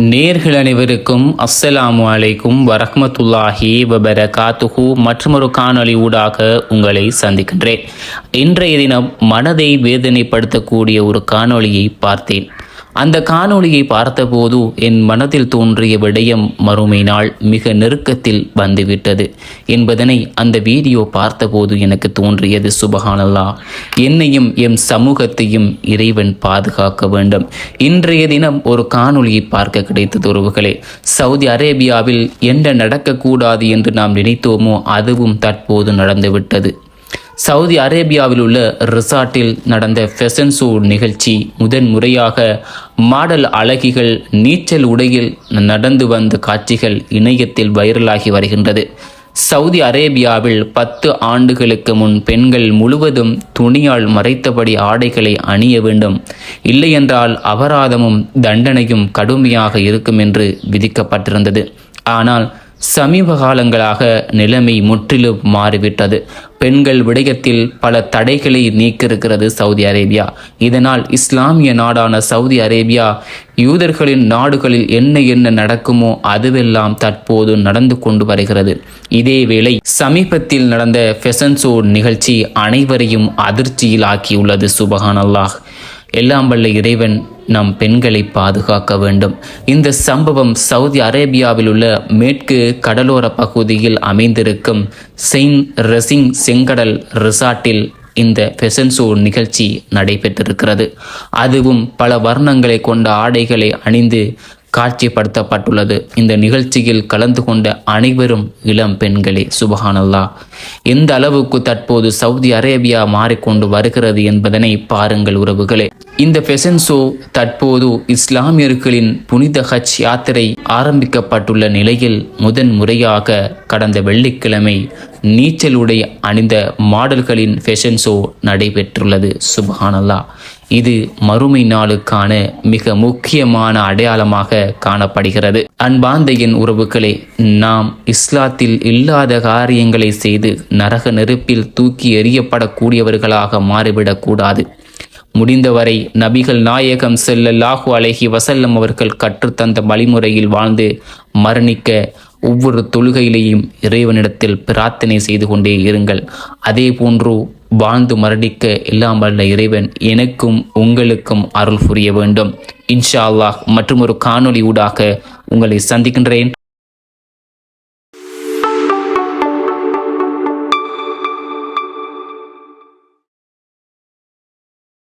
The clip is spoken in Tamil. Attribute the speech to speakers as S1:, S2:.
S1: நேர்கள் அனைவருக்கும் அஸ்ஸலாமு அலைக்கும் வரஹ்மத்துல்லாஹி வபரகாத்துஹு மற்றொரு காணொளி ஊடாக உங்களை சந்திக்கின்றேன். இன்றைய தினம் மனதை வேதனைப்படுத்தக்கூடிய ஒரு காணொளியை பார்த்தேன். அந்த காணொளியை பார்த்தபோது என் மனதில் தோன்றிய விடயம் மறுமை நாள் மிக நெருக்கத்தில் வந்துவிட்டது என்பதனை அந்த வீடியோ பார்த்தபோது எனக்கு தோன்றியது. சுபஹானல்லா என்னையும் எம் சமூகத்தையும் இறைவன் பாதுகாக்க வேண்டும். இன்றைய தினம் ஒரு காணொளியை பார்க்க கிடைத்தது உறவுகளே. சவுதி அரேபியாவில் என்ன நடக்கக்கூடாது என்று நாம் நினைத்தோமோ அதுவும் தற்போது நடந்துவிட்டது. சவுதி அரேபியாவில் உள்ள ரிசார்ட்டில் நடந்த ஃபெஷன் ஷோ நிகழ்ச்சி முதன் முறையாக மாடல் அழகிகள் நீச்சல் உடையில் நடந்து வந்த காட்சிகள் இணையத்தில் வைரலாகி வருகின்றது. சவுதி அரேபியாவில் பத்து ஆண்டுகளுக்கு முன் பெண்கள் முழுவதும் துணியால் மறைத்தபடி ஆடைகளை அணிய வேண்டும். இல்லையென்றால் அபராதமும் தண்டனையும் கடுமையாக இருக்கும் என்று விதிக்கப்பட்டிருந்தது. ஆனால் சமீப காலங்களாக நிலைமை முற்றிலும் மாறிவிட்டது. பெண்கள் விடயத்தில் பல தடைகளை நீக்கிருக்கிறது சவுதி அரேபியா. இதனால் இஸ்லாமிய நாடான சவுதி அரேபியா யூதர்களின் நாடுகளில் என்ன என்ன நடக்குமோ அதுவெல்லாம் தற்போது நடந்து கொண்டு வருகிறது. இதேவேளை சமீபத்தில் நடந்த ஃபெஷன் ஷோ நிகழ்ச்சி அனைவரையும் அதிர்ச்சியில் ஆக்கியுள்ளது சுபஹான் அல்லாஹ் எல்லாம் வல்ல இறைவன் நம் பெண்களை பாதுகாக்க வேண்டும். இந்த சம்பவம் சவுதி அரேபியாவில் உள்ள மேற்கு கடலோர பகுதியில் அமைந்திருக்கும் செயின்ட் ரெசிங் செங்கடல் ரிசார்ட்டில் இந்த ஃபெஷன் ஷோ நிகழ்ச்சி நடைபெற்றிருக்கிறது. அதுவும் பல வர்ணங்களை கொண்ட ஆடைகளை அணிந்து காட்சிப்படுத்தப்பட்டுள்ளது. இந்த நிகழ்ச்சியில் கலந்து கொண்ட அனைவரும் இளம் பெண்களே சுபஹானல்லா. எந்த அளவுக்கு தற்போது சவுதி அரேபியா மாறிக்கொண்டு வருகிறது என்பதனை பாருங்கள் உறவுகளே. இந்த ஃபெஷன் ஷோ தற்போது இஸ்லாமியர்களின் புனித ஹஜ் யாத்திரை ஆரம்பிக்கப்பட்டுள்ள நிலையில் முதன் முறையாக கடந்த வெள்ளிக்கிழமை நீச்சல் உடை அணிந்த மாடல்களின் ஃபெஷன் ஷோ நடைபெற்றுள்ளது. சுபஹானல்லா. இது மறுமை நாளுக்கான மிக முக்கியமான அடையாளமாக காணப்படுகிறது. அன்பாந்தையின் உறவுகளே நாம் இஸ்லாத்தில் இல்லாத காரியங்களை செய்து நரக நெருப்பில் தூக்கி எறியப்படக்கூடியவர்களாக மாறிவிடக்கூடாது. முடிந்தவரை நபிகள் நாயகம் செல்லல்லாஹு அழகி வசல்லம் அவர்கள் கற்றுத்தந்த வழிமுறையில் வாழ்ந்து மரணிக்க ஒவ்வொரு தொழுகையிலேயும் இறைவனிடத்தில் பிரார்த்தனை செய்து கொண்டே இருங்கள். அதே போன்று வாழ்ந்து மரணிக்க எல்லாம் வல்ல இறைவன் எனக்கும் உங்களுக்கும் அருள் புரிய வேண்டும். இன்ஷா அல்லாஹ் மற்றும் ஒரு காணொளி ஊடாக உங்களை சந்திக்கின்றேன்.